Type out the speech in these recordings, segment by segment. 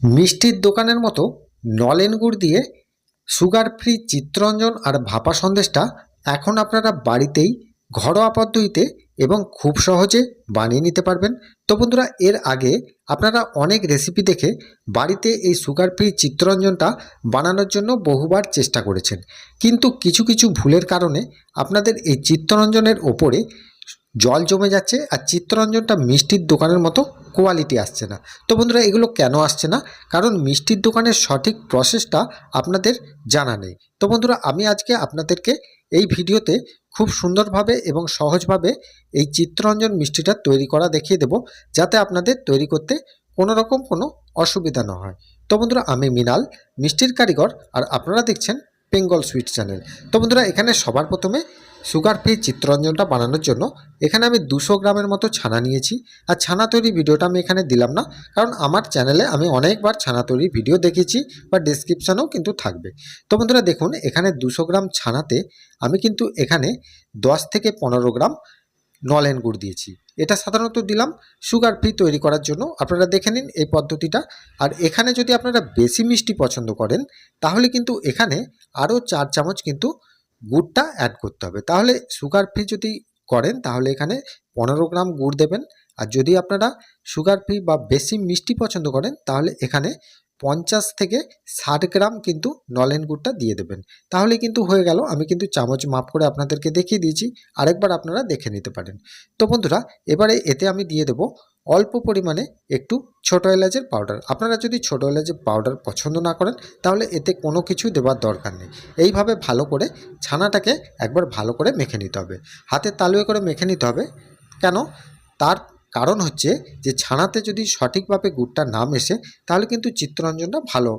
মিষ্টির দোকানের মতো নলেন গুড় দিয়ে সুগার ফ্রি চিত্তরঞ্জন আর ভাপা সন্দেশটা এখন আপনারা বাড়িতেই ঘরোয়া পদ্ধতিতে এবং খুব সহজে বানিয়ে নিতে পারবেন। তো বন্ধুরা, এর আগে আপনারা অনেক রেসিপি দেখে বাড়িতে এই সুগার ফ্রি চিত্তরঞ্জনটা বানানোর জন্য বহুবার চেষ্টা করেছেন। কিন্তু কিছু কিছু ভুলের কারণে আপনাদের এই চিত্তরঞ্জনের ওপরে জল জমে যাচ্ছে আর চিত্তরঞ্জনটা মিষ্টির দোকানের মতো কোয়ালিটি আসছে না। তো বন্ধুরা, এগুলো কেন আসছে না? কারণ মিষ্টির দোকানের সঠিক প্রসেসটা আপনাদের জানা নেই। তো বন্ধুরা, আমি আজকে আপনাদেরকে এই ভিডিওতে খুব সুন্দরভাবে এবং সহজভাবে এই চিত্তরঞ্জন মিষ্টিটা তৈরি করা দেখিয়ে দেব, যাতে আপনাদের তৈরি করতে কোনো রকম কোনো অসুবিধা না হয়। তো বন্ধুরা, আমি মিনাল, মিষ্টির কারিগর, আর আপনারা দেখছেন বেঙ্গল সুইট চ্যানেল তো বন্ধুরা, এখানে সবার প্রথমে সুগার ফ্রি চিত্তরঞ্জনটা বানানোর জন্য এখানে আমি দুশো গ্রামের মতো ছানা নিয়েছি। আর ছানা তৈরি ভিডিওটা আমি এখানে দিলাম না, কারণ আমার চ্যানেলে আমি অনেকবার ছানা তৈরি ভিডিও দেখেছি বা ডিসক্রিপশানেও কিন্তু থাকবে। তো বন্ধুরা দেখুন, এখানে দুশো গ্রাম ছানাতে আমি কিন্তু এখানে দশ থেকে পনেরো গ্রাম নলেন গুড় দিয়েছি। এটা সাধারণত দিলাম সুগার ফ্রি তৈরি করার জন্য। আপনারা দেখে নিন এই পদ্ধতিটা। আর এখানে যদি আপনারা বেশি মিষ্টি পছন্দ করেন, তাহলে কিন্তু এখানে আরও চার চামচ কিন্তু গুড়টা অ্যাড করতে হবে। তাহলে সুগার ফ্রি যদি করেন, তাহলে এখানে পনেরো গ্রাম গুড় দেবেন। আর যদি আপনারা সুগার ফ্রি বা বেশি মিষ্টি পছন্দ করেন, তাহলে এখানে পঞ্চাশ থেকে ষাট গ্রাম কিন্তু নলেন গুড়টা দিয়ে দেবেন। তাহলে কিন্তু হয়ে গেল। আমি কিন্তু চামচ মাপ করে আপনাদেরকে দেখিয়ে দিয়েছি। আরেকবার আপনারা দেখে নিতে পারেন। তো বন্ধুরা, এবারে এতে আমি দিয়ে দেব অল্প পরিমাণে একটু ছোটো এলাচের পাউডার আপনারা যদি ছোটো এলাচের পাউডার পছন্দ না করেন, তাহলে এতে কোনো কিছু দেওয়ার দরকার নেই। এইভাবে ভালো করে ছানাটাকে একবার ভালো করে মেখে নিতে হবে। হাতে তালুয়ে করে মেখে নিতে হবে। কেন? তার কারণ হচ্ছে যে, ছানাতে যদি সঠিকভাবে গুড়টা না মেশে, তাহলে কিন্তু চিত্তরঞ্জনটা ভালো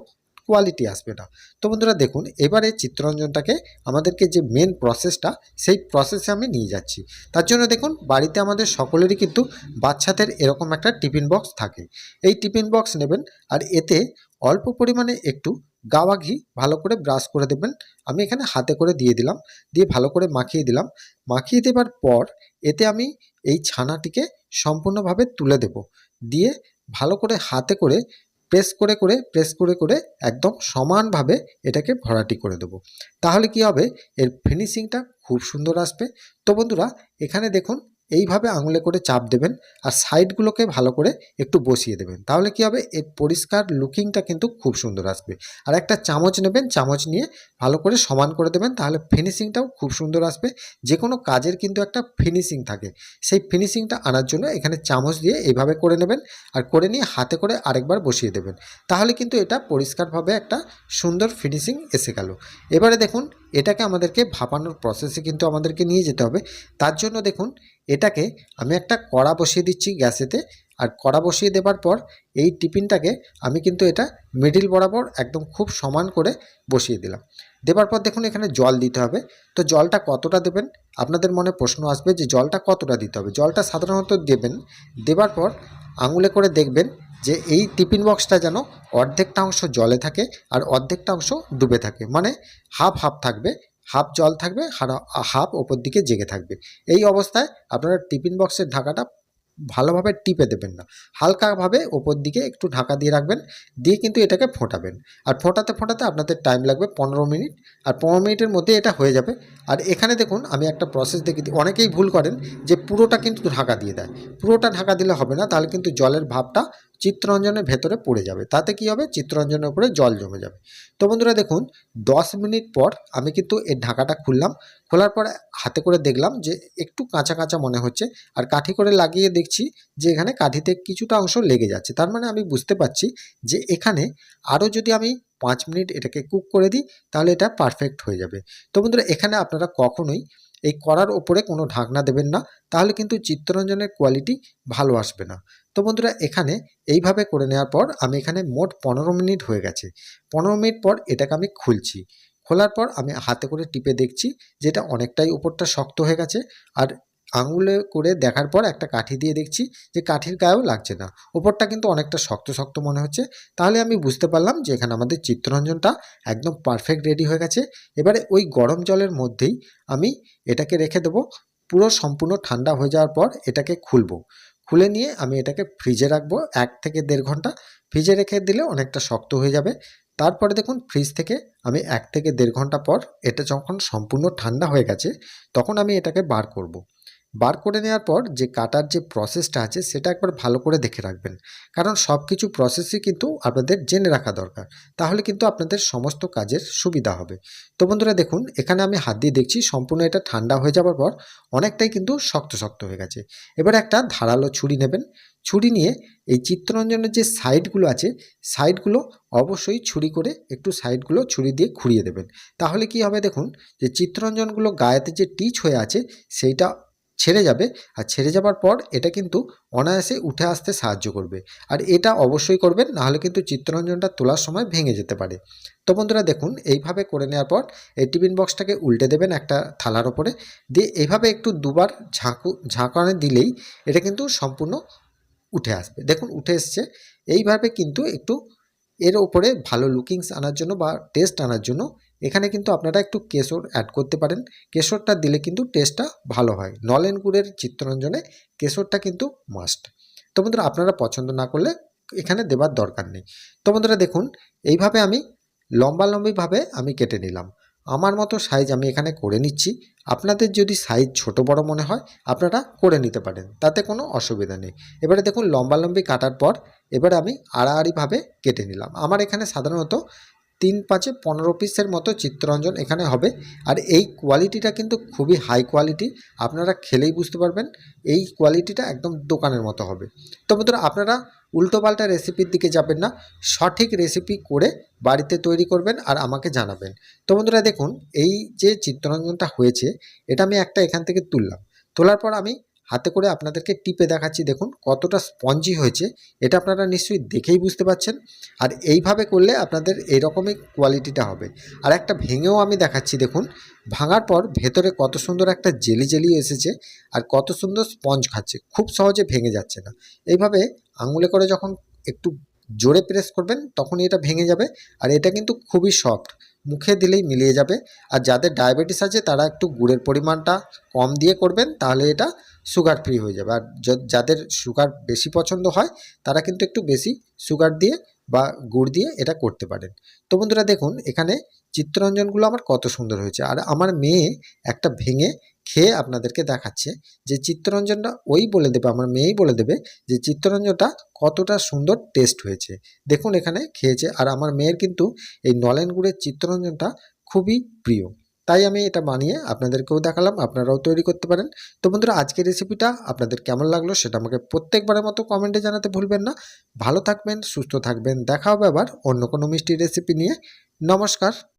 কোয়ালিটি আসবে না। তো বন্ধুরা দেখুন, এবারে চিত্তরঞ্জনটাকে আমাদেরকে যে মেন প্রসেসটা সেই প্রসেসে আমি নিয়ে যাচ্ছি। তার জন্য দেখুন, বাড়িতে আমাদের সকলেরই কিন্তু বাচ্চাদের এরকম একটা টিফিন বক্স থাকে। এই টিফিন বক্স নেবেন আর এতে অল্প পরিমাণে একটু গাওয়া ঘি ভালো করে ব্রাশ করে দেবেন। আমি এখানে হাতে করে দিয়ে দিলাম, দিয়ে ভালো করে মাখিয়ে দিলাম। মাখিয়ে দেবার পর এতে আমি এই ছানাটিকে সম্পূর্ণভাবে তুলে দেব। দিয়ে ভালো করে হাতে করে প্রেস করে করে প্রেস করে করে একদম সমানভাবে এটাকে ভরাটি করে দেবো। তাহলে কি হবে? এর ফিনিশিংটা খুব সুন্দর আসবে। তো বন্ধুরা, এখানে দেখুন এইভাবে আঙুলে করে চাপ দেবেন আর সাইডগুলোকে ভালো করে একটু বসিয়ে দেবেন। তাহলে কি হবে? এর পরিষ্কার লুকিংটা কিন্তু খুব সুন্দর আসবে। আর একটা চামচ নেবেন, চামচ নিয়ে ভালো করে সমান করে দেবেন, তাহলে ফিনিশিংটাও খুব সুন্দর আসবে। যে কোনো কাজের কিন্তু একটা ফিনিশিং থাকে। সেই ফিনিশিংটা আনার জন্য এখানে চামচ দিয়ে এইভাবে করে নেবেন আর করে নিয়ে হাতে করে আরেকবার বসিয়ে দেবেন। তাহলে কিন্তু এটা পরিষ্কারভাবে একটা সুন্দর ফিনিশিং এসে গেল। এবারে দেখুন এটাকে আমাদেরকে ভাপানোর প্রসেসে কিন্তু আমাদেরকে নিয়ে যেতে হবে। তার জন্য দেখুন, এটাকে আমি একটা কড়া বসিয়ে দিচ্ছি গ্যাসেতে। আর কড়া বসিয়ে দেবার পর এই টিফিনটাকে আমি কিন্তু এটা মিডিল বরাবর একদম খুব সমান করে বসিয়ে দিলাম। দেবার পর দেখুন, এখানে জল দিতে হবে। তো জলটা কতটা দেবেন? আপনাদের মনে প্রশ্ন আসবে যে জলটা কতটা দিতে হবে? জলটা সাধারণত দেবেন। দেবার পর আঙুলে করে দেখবেন যে এই টিফিন বক্সটা যেন অর্ধেকটা অংশ জলে থাকে আর অর্ধেকটা অংশ ডুবে থাকে। মানে হাফ হাফ থাকবে, হাফ জল থাকবে আর হাফ ওপর দিকে জেগে থাকবে। এই অবস্থায় আপনারা টিফিন বক্সের ঢাকাটা ভালোভাবে টিপে দেবেন না। হালকাভাবে ওপর দিকে একটু ঢাকা দিয়ে রাখবেন, দিয়ে কিন্তু এটাকে ফোটাবেন। আর ফোটাতে ফোটাতে আপনাদের টাইম লাগবে পনেরো মিনিট। আর পনেরো মিনিটের মধ্যে এটা হয়ে যাবে। আর এখানে দেখুন, আমি একটা প্রসেস দেখি। অনেকেই ভুল করেন যে পুরোটা কিন্তু ঢাকা দিয়ে দেয়। পুরোটা ঢাকা দিলে হবে না, তাহলে কিন্তু জলের ভাবটা চিত্তরঞ্জনের ভেতরে পড়ে যাবে। তাতে কি হবে? চিত্তরঞ্জনের উপরে জল জমে যাবে। তো বন্ধুরা দেখুন, দশ মিনিট পর আমি কিন্তু এর ঢাকাটা খুললাম। খোলার পর হাতে করে দেখলাম যে একটু কাঁচা কাঁচা মনে হচ্ছে। আর কাঠি করে লাগিয়ে দেখছি যে এখানে কাঠিতে কিছুটা অংশ লেগে যাচ্ছে। তার মানে আমি বুঝতে পারছি যে এখানে আরও যদি আমি পাঁচ মিনিট এটাকে কুক করে দিই, তাহলে এটা পারফেক্ট হয়ে যাবে। তো বন্ধুরা, এখানে আপনারা কখনোই এই করার ওপরে কোনো ঢাকনা দেবেন না। তাহলে কিন্তু চিত্তরঞ্জনের কোয়ালিটি ভালো আসবে না। তো বন্ধুরা, এখানে এইভাবে করে নেওয়ার পর আমি এখানে মোট পনেরো মিনিট হয়ে গেছে। পনেরো মিনিট পর এটাকে আমি খুলছি। খোলার পর আমি হাতে করে টিপে দেখছি যেটা অনেকটাই উপরটা শক্ত হয়ে গেছে আর আঙুলে করে দেখার পর একটা কাঠি দিয়ে দেখছি যে কাঠির গায়েও লাগছে না। ওপরটা কিন্তু অনেকটা শক্ত শক্ত মনে হচ্ছে। তাহলে আমি বুঝতে পারলাম যে এখানে আমাদের চিত্তরঞ্জনটা একদম পারফেক্ট রেডি হয়ে গেছে। এবারে ওই গরম জলের মধ্যেই আমি এটাকে রেখে দেবো। পুরো সম্পূর্ণ ঠান্ডা হয়ে যাওয়ার পর এটাকে খুলবো। খুলে নিয়ে আমি এটাকে ফ্রিজে রাখব এক থেকে দেড় ঘণ্টা ফ্রিজে রেখে দিলে অনেকটা শক্ত হয়ে যাবে তারপরে দেখুন, ফ্রিজ থেকে আমি এক থেকে দেড় ঘণ্টা পর এটা যখন সম্পূর্ণ ঠান্ডা হয়ে গেছে, তখন আমি এটাকে বার করব। বার করে নেওয়ার পর যে কাটার যে প্রসেসটা আছে, সেটা একবার ভালো করে দেখে রাখবেন। কারণ সব কিছু প্রসেসই কিন্তু আপনাদের জেনে রাখা দরকার। তাহলে কিন্তু আপনাদের সমস্ত কাজের সুবিধা হবে। তো বন্ধুরা দেখুন, এখানে আমি হাত দিয়ে দেখছি, সম্পূর্ণ এটা ঠান্ডা হয়ে যাওয়ার পর অনেকটাই কিন্তু শক্ত শক্ত হয়ে গেছে। এবার একটা ধারালো ছুরি নেবেন। ছুরি নিয়ে এই চিত্তরঞ্জনের যে সাইডগুলো আছে সাইডগুলো অবশ্যই ছুরি করে একটু সাইডগুলো ছুরি দিয়ে খুঁড়িয়ে দেবেন। তাহলে কি হবে দেখুন, যে চিত্তরঞ্জনগুলো গায়েতে যে টিচ হয়ে আছে, সেইটা ছেড়ে যাবে। আর ছেড়ে যাবার পর এটা কিন্তু অনায়াসে উঠে আসতে সাহায্য করবে। আর এটা অবশ্যই করবেন, নাহলে কিন্তু চিত্তরঞ্জনটা তোলার সময় ভেঙে যেতে পারে। তো বন্ধুরা দেখুন, এইভাবে করে নেওয়ার পর এই টিফিন বক্সটাকে উল্টে দেবেন একটা থালার ওপরে। দিয়ে এইভাবে একটু দুবার ঝাঁকু ঝাঁকানে দিলেই এটা কিন্তু সম্পূর্ণ উঠে আসবে। দেখুন, উঠে এসছে। এইভাবে কিন্তু একটু এর ওপরে ভালো লুকিংস আনার জন্য বা টেস্ট আনার জন্য এখানে কিন্তু আপনারা একটু কেশর অ্যাড করতে পারেন। কেশরটা দিলে কিন্তু টেস্টটা ভালো হয়। নলেন গুড়ের চিত্তরঞ্জনে কেশরটা কিন্তু মাস্ট তো বন্ধুরা, আপনারা পছন্দ না করলে এখানে দেবার দরকার নেই। তো বন্ধুরা, দেখুন, এইভাবে আমি লম্বা লম্বিভাবে আমি কেটে নিলাম। আমার মতো সাইজ আমি এখানে করে নিচ্ছি। আপনাদের যদি সাইজ ছোট বড় মনে হয়, আপনারা করে নিতে পারেন। তাতে কোনো অসুবিধা নেই। এবারে দেখুন, লম্বা লম্বি কাটার পর এবারে আমি আড়াআড়িভাবে কেটে নিলাম। আমার এখানে সাধারণত তিন পাঁচে পনেরো পিসের মতো চিত্তরঞ্জন এখানে হবে। আর এই কোয়ালিটিটা কিন্তু খুবই হাই কোয়ালিটি আপনারা খেলেই বুঝতে পারবেন। এই কোয়ালিটিটা একদম দোকানের মতো হবে। তো বন্ধুরা, আপনারা উল্টোপাল্টা রেসিপির দিকে যাবেন না, সঠিক রেসিপি করে বাড়িতে তৈরি করবেন আর আমাকে জানাবেন। তো বন্ধুরা, দেখুন, এই যে চিত্তরঞ্জনটা হয়েছে, এটা আমি একটা এখান থেকে তুললাম। তোলার পর আমি হাতে করে আপনাদেরকে টিপে দেখাচ্ছি, দেখুন কতটা স্পঞ্জি হয়েছে, এটা আপনারা নিশ্চয়ই দেখেই বুঝতে পারছেন। আর এইভাবে করলে আপনাদের এইরকমই কোয়ালিটিটা হবে। আর একটা ভেঙেও আমি দেখাচ্ছি, দেখুন, ভাঙার পর ভেতরে কত সুন্দর একটা জেলি জেলি এসেছে আর কত সুন্দর স্পঞ্জ খাচ্ছে, খুব সহজে ভেঙে যাচ্ছে না। এইভাবে আঙুলে করে যখন একটু জোরে প্রেস করবেন, তখনই এটা ভেঙে যাবে। আর এটা কিন্তু খুবই সফট মুখে দিলেই মিলিয়ে যাবে। আর যাদের ডায়াবেটিস আছে, তারা একটু গুড়ের পরিমাণটা কম দিয়ে করবেন, তাহলে এটা সুগার ফ্রি হয়ে যাবে। আর যাদের সুগার বেশি পছন্দ হয়, তারা কিন্তু একটু বেশি সুগার দিয়ে বা গুড় দিয়ে এটা করতে পারেন। তো বন্ধুরা দেখুন, এখানে চিত্ররঞ্জনগুলো আমার কত সুন্দর হয়েছে। আর আমার মেয়ে একটা ভেঙে খেয়ে আপনাদেরকে দেখাচ্ছে যে চিত্তরঞ্জনটা ওই বলে দেবে, আমার মেয়েই বলে দেবে যে চিত্তরঞ্জনটা কতটা সুন্দর টেস্ট হয়েছে। দেখুন এখানে খেয়েছে। আর আমার মেয়ের কিন্তু এই নলেন গুড়ের চিত্তরঞ্জনটা খুবই প্রিয়। তাই আমি এটা বানিয়ে আপনাদেরকেও দেখালাম, আপনারাও তৈরি করতে পারেন। তো বন্ধুরা, আজকের রেসিপিটা আপনাদের কেমন লাগল সেটা আমাকে প্রত্যেকবারের মতো কমেন্টে জানাতে ভুলবেন না। ভালো থাকবেন, সুস্থ থাকবেন, দেখা হবে আবার অন্য কোনো মিষ্টি রেসিপি নিয়ে। নমস্কার।